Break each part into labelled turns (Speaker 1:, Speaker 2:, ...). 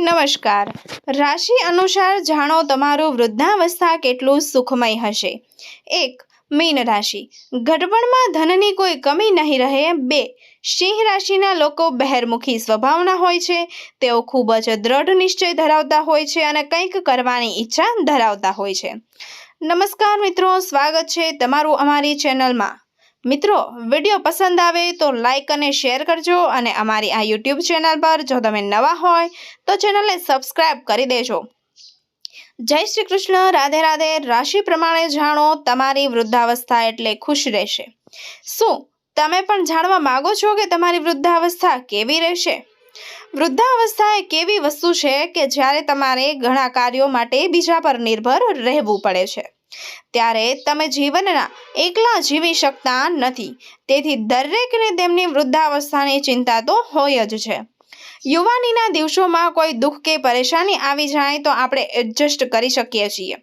Speaker 1: નમસ્કાર. રાશિ અનુસાર જાણો તમારું વૃદ્ધાવસ્થા કેટલું સુખમય હશે. એક, મીન રાશિ. ગઢપણમાં ધનની કોઈ કમી નહીં રહે. બે, સિંહ રાશિના લોકો બહેરમુખી સ્વભાવના હોય છે. તેઓ ખૂબ જ દ્રઢ નિશ્ચય ધરાવતા હોય છે અને કંઈક કરવાની ઈચ્છા ધરાવતા હોય છે. નમસ્કાર મિત્રો, સ્વાગત છે તમારું અમારી ચેનલમાં. મિત્રો વીડિયો પસંદ આવે તો લાઇક અને શેર કરજો અને અમારી આ યુટ્યુબ ચેનલ પર જો તમે નવા હોય, તો ચેનલને સબસ્ક્રાઈબ કરી દેજો. જય શ્રી કૃષ્ણ, રાધે રાધે. રાશિ પ્રમાણે જાણો, તમારી વૃદ્ધાવસ્થા એટલે ખુશ રહેશે. શું, તમે પણ જાણવા માગો છો કે તમારી વૃદ્ધાવસ્થા કેવી રહેશે? વૃદ્ધાવસ્થા એક એવી વસ્તુ છે કે જ્યારે તમારે ઘણા કાર્યો માટે બીજા પર નિર્ભર રહેવું પડે છે. ત્યારે તમે જીવનના એકલા જીવી શકતા નથી. તેથી દરેકને તેમની વૃદ્ધાવસ્થાની ચિંતા તો હોય જ છે. યુવાનીના દિવસોમાં કોઈ દુઃખ કે પરેશાની આવી જાય તો આપણે એડજસ્ટ કરી શકીએ છીએ.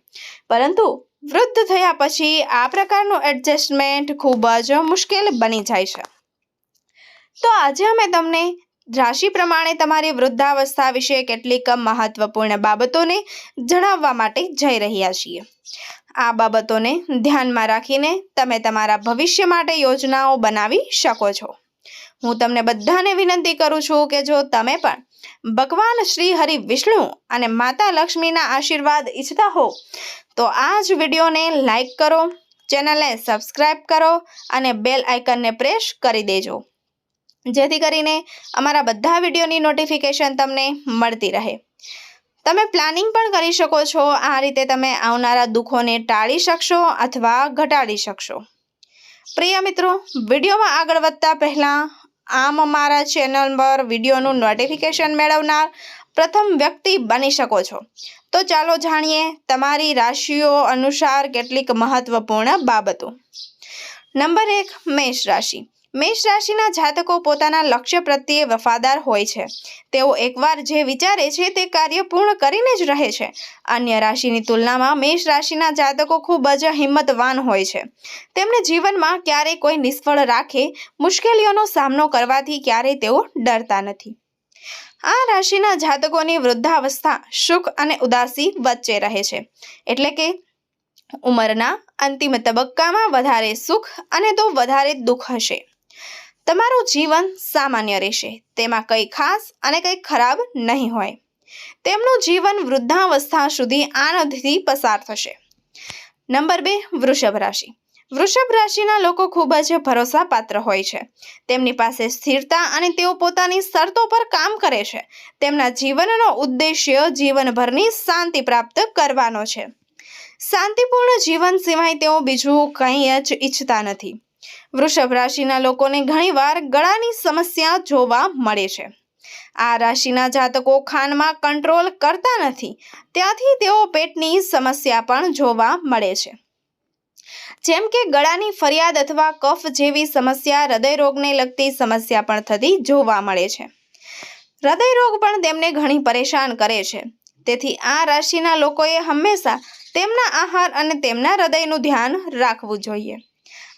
Speaker 1: પરંતુ વૃદ્ધ થયા પછી આ પ્રકારનું એડજસ્ટમેન્ટ ખૂબ જ મુશ્કેલ બની જાય છે. તો આજે અમે તમને રાશિ પ્રમાણે તમારી વૃદ્ધાવસ્થા વિશે કેટલીક મહત્વપૂર્ણ બાબતોને જણાવવા માટે જઈ રહ્યા છીએ. આ બાબતોને ધ્યાનમાં રાખીને તમે તમારા ભવિષ્ય માટે યોજનાઓ બનાવી શકો છો. હું તમને બધાને વિનંતી કરું છું કે જો તમે પણ ભગવાન શ્રી હરિ વિષ્ણુ અને માતા લક્ષ્મીના આશીર્વાદ ઈચ્છતા હો, તો આ જ વિડીયોને લાઈક કરો, ચેનલને સબસ્ક્રાઈબ કરો અને બેલ આઇકનને પ્રેસ કરી દેજો. જેથી કરીને અમારા બધા વિડીયોની નોટિફિકેશન તમને મળતી રહે. તમે પ્લાનિંગ પણ કરી શકો છો. આ રીતે તમે આવનારા દુઃખોને ટાળી શકશો અથવા ઘટાડી શકશો. પ્રિય મિત્રો, વિડીયોમાં આગળ વધતા પહેલાં આમ અમારા ચેનલ પર વિડીયોનું નોટિફિકેશન મેળવનાર પ્રથમ વ્યક્તિ બની શકો છો. તો ચાલો જાણીએ તમારી રાશિઓ અનુસાર કેટલીક મહત્વપૂર્ણ બાબતો. નંબર એક, મેષ રાશિ. મેષ રાશિના જાતકો પોતાના લક્ષ્ય પ્રત્યે વફાદાર હોય છે. તેઓ એકવાર જે વિચારે છે તે કાર્ય પૂર્ણ કરીને જ રહે છે. અન્ય રાશિની તુલનામાં મેષ રાશિના જાતકો ખૂબ જ હિંમતવાન હોય છે. તેમણે જીવનમાં ક્યારેય કોઈ નિષ્ફળ રાખે, મુશ્કેલીઓનો સામનો કરવાથી ક્યારેય તેઓ ડરતા નથી. આ રાશિના જાતકોની વૃદ્ધાવસ્થા સુખ અને ઉદાસી વચ્ચે રહે છે. એટલે કે ઉંમરના અંતિમ તબક્કામાં વધારે સુખ અને તો વધારે દુઃખ હશે. તમારું જીવન સામાન્ય રહેશે. તેમાં કંઈ ખાસ અને કંઈ ખરાબ નહીં હોય. તેમનું જીવન વૃદ્ધાવસ્થા સુધી આનંદથી પસાર થશે. નંબર બે, વૃષભ રાશિ. વૃષભ રાશિના લોકો ખૂબ જ ભરોસાપાત્ર હોય છે. તેમની પાસે સ્થિરતા અને તેઓ પોતાની શરતો પર કામ કરે છે. તેમના જીવનનો ઉદ્દેશ્ય જીવનભરની શાંતિ પ્રાપ્ત કરવાનો છે. શાંતિપૂર્ણ જીવન સિવાય તેઓ બીજું કંઈ જ ઈચ્છતા નથી. વૃષભ રાશિના લોકોને ઘણીવાર ગળાની સમસ્યા જોવા મળે છે. આ રાશિના જાતકો ખાનમાં કંટ્રોલ કરતા નથી, ત્યાંથી તેઓ પેટની સમસ્યા પણ જોવા મળે છે. જેમ કે ગળાની ફરિયાદ અથવા કફ જેવી સમસ્યા હૃદયરોગને લગતી સમસ્યા પણ થતી જોવા મળે છે. હૃદયરોગ પણ તેમને ઘણી પરેશાન કરે છે. તેથી આ રાશિના લોકોએ હંમેશા તેમના આહાર અને તેમના હૃદયનું ધ્યાન રાખવું જોઈએ.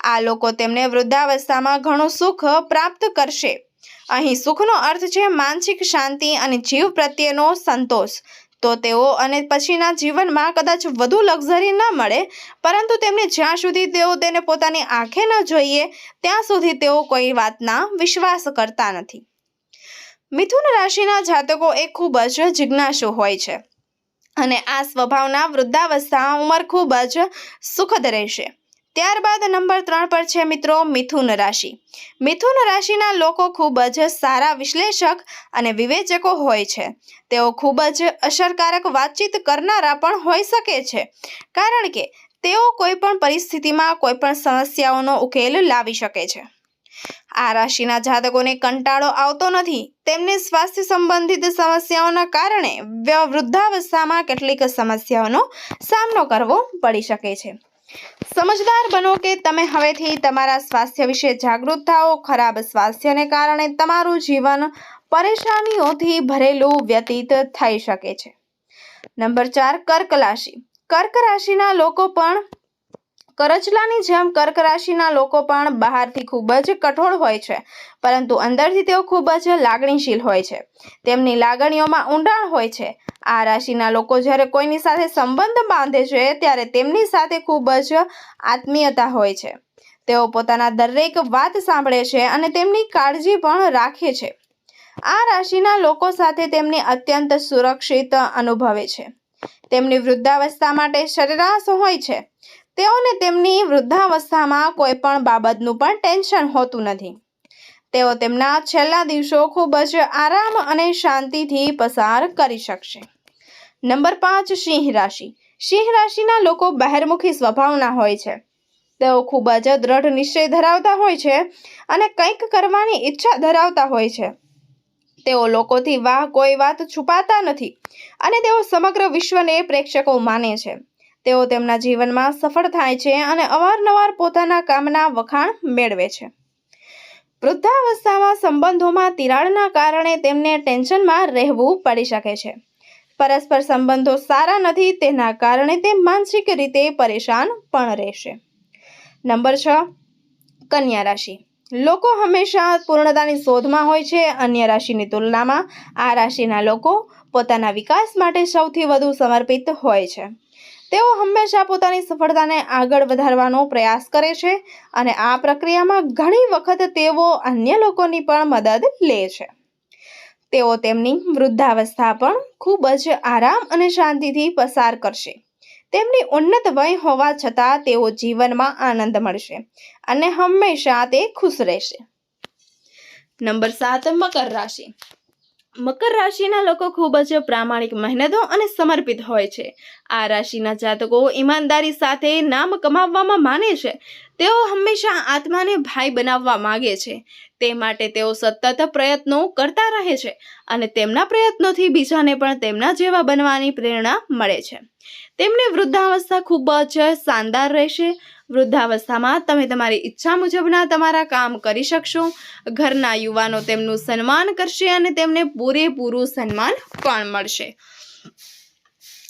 Speaker 1: આ લોકો તેમને વૃદ્ધાવસ્થામાં ઘણું સુખ પ્રાપ્ત કરશે. અહીં સુખનો અર્થ છે માનસિક શાંતિ અને જીવ પ્રત્યેનો સંતોષ. તો તેઓ અને પછીના જીવનમાં કદાચ વધુ લક્ઝરી ન મળે, પરંતુ તેમને જ્યાં સુધી તેઓ તેને પોતાની આંખે ન જોઈએ, ત્યાં સુધી તેઓ કોઈ વાતના વિશ્વાસ કરતા નથી. મિથુન રાશિના જાતકો એ ખૂબ જ જિજ્ઞાસુ હોય છે અને આ સ્વભાવના વૃદ્ધાવસ્થા ઉંમર ખૂબ જ સુખદ રહેશે. ત્યારબાદ નંબર ત્રણ પર છે મિત્રો મિથુન રાશિ. મિથુન રાશિના લોકો ખૂબ જ સારા વિશ્લેષક અને વિવેચકો હોય છે. તેઓ ખૂબ જ અસરકારક વાતચીત કરનારા પણ હોઈ શકે છે. કારણ કે તેઓ કોઈ પણ પરિસ્થિતિમાં કોઈ પણ સમસ્યાઓનો ઉકેલ લાવી શકે છે. આ રાશિના જાતકોને કંટાળો આવતો નથી. તેમને સ્વાસ્થ્ય સંબંધિત સમસ્યાઓના કારણે વૃદ્ધાવસ્થામાં કેટલીક સમસ્યાઓનો સામનો કરવો પડી શકે છે. સમજદાર બનો કે તમે હવેથી તમારા સ્વાસ્થ્ય વિશે જાગૃત થાઓ, ખરાબ સ્વાસ્થ્યને કારણે તમારું જીવન પરેશાનીઓથી ભરેલું વ્યતીત થઈ શકે છે. નંબર ચાર, કર્ક રાશિ. કર્ક રાશિના લોકો પણ કરચલાની જેમ કર્ક રાશિના લોકો પણ બહારથી ખૂબ જ કઠોળ હોય છે, પરંતુ અંદરથી તેઓ ખૂબ જ લાગણીશીલ હોય છે. તેમની લાગણીઓમાં ઊંડાણ હોય છે. આ રાશિના લોકો જ્યારે કોઈની સાથે સંબંધ બાંધે છે, ત્યારે તેમની સાથે ખૂબ જ આત્મીયતા હોય છે. તેઓ પોતાના દરેક વાત સાંભળે છે અને તેમની કાળજી પણ રાખે છે. આ રાશિના લોકો સાથે તેમને અત્યંત સુરક્ષિત અનુભવે છે. તેમની વૃદ્ધાવસ્થા માટે સરેરાશ હોય છે. તેઓને તેમની વૃદ્ધાવસ્થામાં કોઈ પણ બાબતનું પણ ટેન્શન હોતું નથી. તેઓ તેમના છેલ્લા દિવસો ખૂબ જ આરામ અને શાંતિથી પસાર કરી શકશે. નંબર પાંચ, સિંહ રાશિ. સિંહ રાશિના લોકો બહેરમુખી સ્વભાવના હોય છે. તેઓ ખૂબ જ દ્રઢ નિશ્ચય ધરાવતા હોય છે અને કંઈક કરવાની ઈચ્છા ધરાવતા હોય છે. તેઓ લોકોથી વાહ કોઈ વાત છુપાતા નથી અને તેઓ સમગ્ર વિશ્વને પ્રેક્ષકો માને છે. તેઓ તેમના જીવનમાં સફળ થાય છે અને અવારનવાર પોતાના કામના વખાણ મેળવે છે. વૃદ્ધાવસ્થામાં સંબંધોમાં તિરાડના કારણે તેમને ટેન્શનમાં રહેવું પડી શકે છે. પરસ્પર સંબંધો સારા નથી તેના કારણે તે માનસિક રીતે પરેશાન પણ રહેશે. નંબર છ, કન્યા રાશિ. લોકો હંમેશા પૂર્ણતાની શોધમાં હોય છે. અન્ય રાશિની તુલનામાં આ રાશિના લોકો પોતાના વિકાસ માટે સૌથી વધુ સમર્પિત હોય છે. તેઓ હંમેશા પોતાની સફળતાને આગળ વધારવાનો પ્રયાસ કરે છે અને આ પ્રક્રિયામાં ઘણી વખત તેઓ અન્ય લોકોની પણ મદદ લે છે. તેઓ તેમની વૃદ્ધાવસ્થા પણ ખૂબ જ આરામ અને શાંતિથી પસાર કરશે. તેમની ઉન્નત વય હોવા છતાં તેઓ જીવનમાં આનંદ મળશે અને હંમેશા તે ખુશ રહેશે. નંબર સાત, મકર રાશિ. મકર રાશિના લોકો ખૂબ જ પ્રામાણિક મહેનતો અને સમર્પિત હોય છે. આ રાશિના જાતકો ઈમાનદારી સાથે નામ કમાવવામાં માને છે. તેઓ હંમેશા આત્માને ભાઈ બનાવવા માગે છે. તે માટે તેઓ સતત પ્રયત્નો કરતા રહે છે અને તેમના પ્રયત્નોથી બીજાને પણ તેમના જેવા બનવાની પ્રેરણા મળે છે. તેમની વૃદ્ધાવસ્થા ખૂબ જ શાનદાર રહેશે વૃદ્ધાવસ્થામાં તમે તમારી ઈચ્છા મુજબના તમારા કામ કરી શકશો. ઘરના યુવાનો તેમનું સન્માન કરશે અને તેમને પૂરેપૂરું સન્માન પણ મળશે.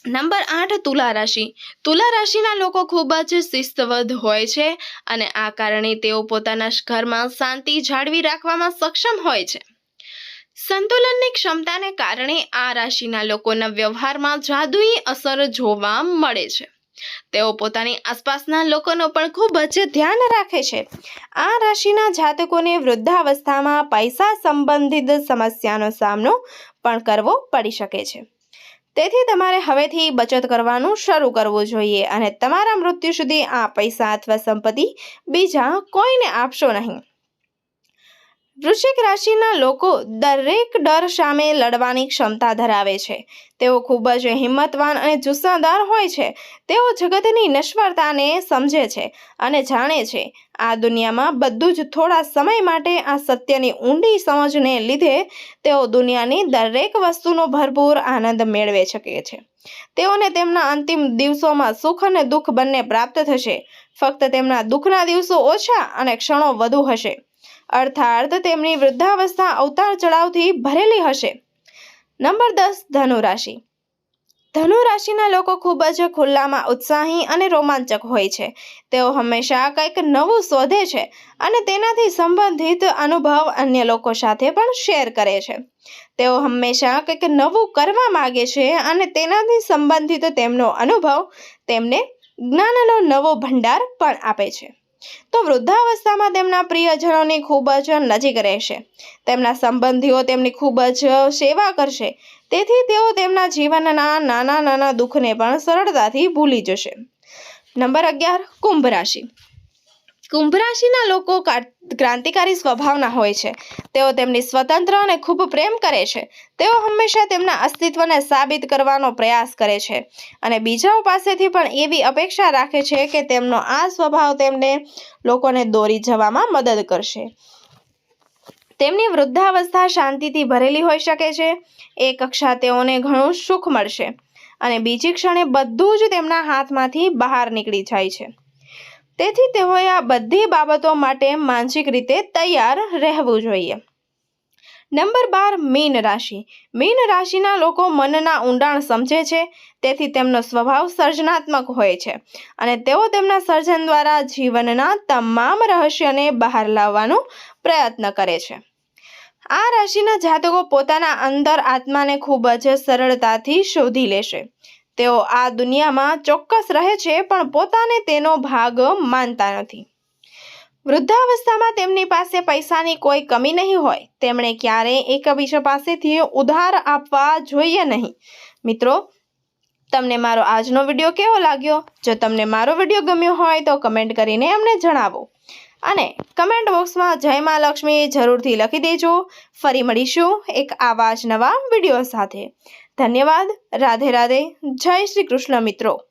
Speaker 1: નંબર આઠ, તુલા રાશિ. તુલા રાશિના લોકો ખૂબ જ શિસ્તબદ્ધ હોય છે અને આ કારણે તેઓ પોતાના ઘરમાં શાંતિ જાળવી રાખવામાં સક્ષમ હોય છે. સંતુલનની ક્ષમતાને કારણે આ રાશિના લોકોના વ્યવહારમાં જાદુઈ અસર જોવા મળે છે. તેઓ પોતાની આસપાસના લોકોનો પણ ખૂબ જ ધ્યાન રાખે છે. આ રાશિના જાતકોને વૃદ્ધાવસ્થામાં પૈસા સંબંધિત સમસ્યાનો સામનો પણ કરવો પડી શકે છે. તેથી તમારે હવેથી બચત કરવાનું શરૂ કરવું જોઈએ અને તમારા મૃત્યુ સુધી આ પૈસા અથવા સંપત્તિ બીજા કોઈને આપશો નહીં. વૃશ્ચિક રાશિના લોકો દરેક ડર સામે લડવાની ક્ષમતા ધરાવે છે. તેઓ ખૂબ જ હિંમતવાન અને જુસ્સાદાર હોય છે. તેઓ જગતની નશ્વરતાને સમજે છે અને જાણે છે, આ દુનિયામાં બધું જ થોડા સમય માટે આ સત્યની ઊંડી સમજને લીધે તેઓ દુનિયાની દરેક વસ્તુનો ભરપૂર આનંદ મેળવી શકે છે. તેઓને તેમના અંતિમ દિવસોમાં સુખ અને દુઃખ બંને પ્રાપ્ત થશે. ફક્ત તેમના દુઃખના દિવસો ઓછા અને ક્ષણો વધુ હશે. અર્થાત તેમની વૃદ્ધાવસ્થા અવતાર ચઢાવથી ભરેલી હશે. નંબર દસ ધનુ રાશિ ધનુ રાશિના લોકો ખૂબ જ ખુલ્લામાં ઉત્સાહી અને રોમાંચક હોય છે. તેઓ હંમેશા કંઈક નવું શોધે છે અને તેનાથી સંબંધિત અનુભવ અન્ય લોકો સાથે પણ શેર કરે છે. તેઓ હંમેશા કંઈક નવું કરવા માગે છે અને તેનાથી સંબંધિત તેમનો અનુભવ તેમને જ્ઞાનનો નવો ભંડાર પણ આપે છે. તો વૃદ્ધાવસ્થામાં તેમના પ્રિયજનોની ખૂબ જ નજીક રહેશે. તેમના સંબંધીઓ તેમની ખૂબ જ સેવા કરશે. તેથી તેઓ તેમના જીવનના નાના નાના દુઃખને પણ સરળતાથી ભૂલી જશે. નંબર અગિયાર, કુંભ રાશિ. કુંભ રાશિના લોકો ક્રાંતિકારી સ્વભાવના હોય છે. તેઓ તેમની સ્વતંત્ર અને ખૂબ પ્રેમ કરે છે. તેઓ હંમેશા તેમના અસ્તિત્વને સાબિત કરવાનો પ્રયાસ કરે છે. અને બીજાઓ પાસેથી પણ એવી અપેક્ષા રાખે છે કે તેમનો આ સ્વભાવ તેમને લોકોને દોરી જવામાં મદદ કરશે. તેમની વૃદ્ધાવસ્થા શાંતિથી ભરેલી હોઈ શકે છે. એ કક્ષા તેઓને ઘણું સુખ મળશે. અને બીજી ક્ષણે બધું જ તેમના હાથમાંથી બહાર નીકળી જાય છે. તેથી તેઓએ આ બધી બાબતો માટે માનસિક રીતે તૈયાર રહેવું જોઈએ. નંબર બાર, મીન રાશિ. મીન રાશિના લોકો મનના ઊંડાણ સમજે છે, તેથી તેમનો સ્વભાવ સર્જનાત્મક હોય છે અને તેઓ તેમના સર્જન દ્વારા જીવનના તમામ રહસ્યને બહાર લાવવાનો પ્રયત્ન કરે છે. આ રાશિના જાતકો પોતાના અંદર આત્માને ખૂબ જ સરળતાથી શોધી લેશે. તેઓ આ દુનિયામાં ચોક્કસ રહે છે, પણ પોતાને તેનો ભાગ માનતા નથી. વૃદ્ધાવસ્થામાં તેમની પાસે પૈસાની કોઈ કમી નહીં હોય. તેમણે ક્યારેય એકબીજા પાસેથી ઉધાર આપવા જોઈએ નહીં. મિત્રો, તમને મારો આજનો વીડિયો કેવો લાગ્યો? જો તમને મારો વીડિયો ગમ્યો હોય તો કમેન્ટ કરીને અમને જણાવો. અને કમેન્ટ બોક્સમાં જય મા લક્ષ્મી જરૂરથી લખી દેજો. ફરી મળીશું એક આવા જ નવા વીડિયો સાથે. ધન્યવાદ. રાધે રાધે. જય શ્રી કૃષ્ણ મિત્રો.